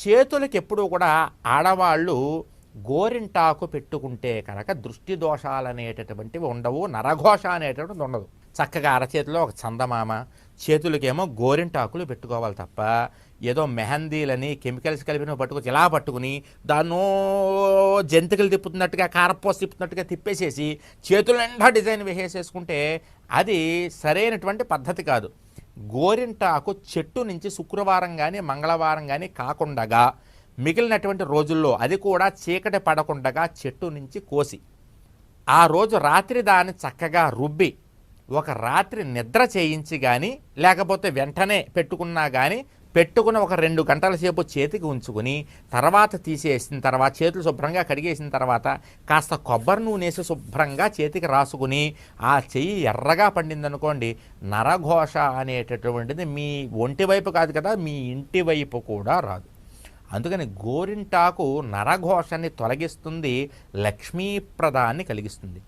చేతులకి ఎప్పుడూ కూడా ఆడవాళ్ళు గోరింటాకు పెట్టుకుంటే కనుక దృష్టి దోషాలు అనేటటువంటివి ఉండవు నరఘోష అనేటటువంటిది ఉండదు. చక్కగా అరచేతిలో ఒక చందమామ చేతులకేమో గోరింటాకులు పెట్టుకోవాలి తప్ప ఏదో మెహందీలని కెమికల్స్ కలిపిన పట్టుకొచ్చి ఇలా పట్టుకుని దాన్నో జంతికలు తిప్పుతున్నట్టుగా కారపోస్ తిప్పుతున్నట్టుగా తిప్పేసేసి చేతుల నిండా డిజైన్ వేసేసుకుంటే అది సరైనటువంటి పద్ధతి కాదు. గోరింటాకు చెట్టు నుంచి శుక్రవారం కానీ మంగళవారం కానీ కాకుండగా మిగిలినటువంటి రోజుల్లో అది కూడా చీకటి పడకుండగా చెట్టు నుంచి కోసి ఆ రోజు రాత్రి దాన్ని చక్కగా రుబ్బి ఒక రాత్రి నిద్ర చేయించి కానీ లేకపోతే వెంటనే పెట్టుకున్నా కానీ పెట్టుకుని ఒక రెండు గంటల సేపు చేతికి ఉంచుకుని తర్వాత తీసేసిన తర్వాత చేతులు శుభ్రంగా కడిగేసిన తర్వాత కాస్త కొబ్బరి నూనె శుభ్రంగా చేతికి రాసుకుని ఆ చెయ్యి ఎర్రగా పండిందనుకోండి నరఘోష అనేటటువంటిది మీ ఒంటి వైపు కాదు కదా మీ ఇంటి వైపు కూడా రాదు. అందుకని గోరింటాకు నరఘోషని తొలగిస్తుంది లక్ష్మీప్రదాన్ని కలిగిస్తుంది.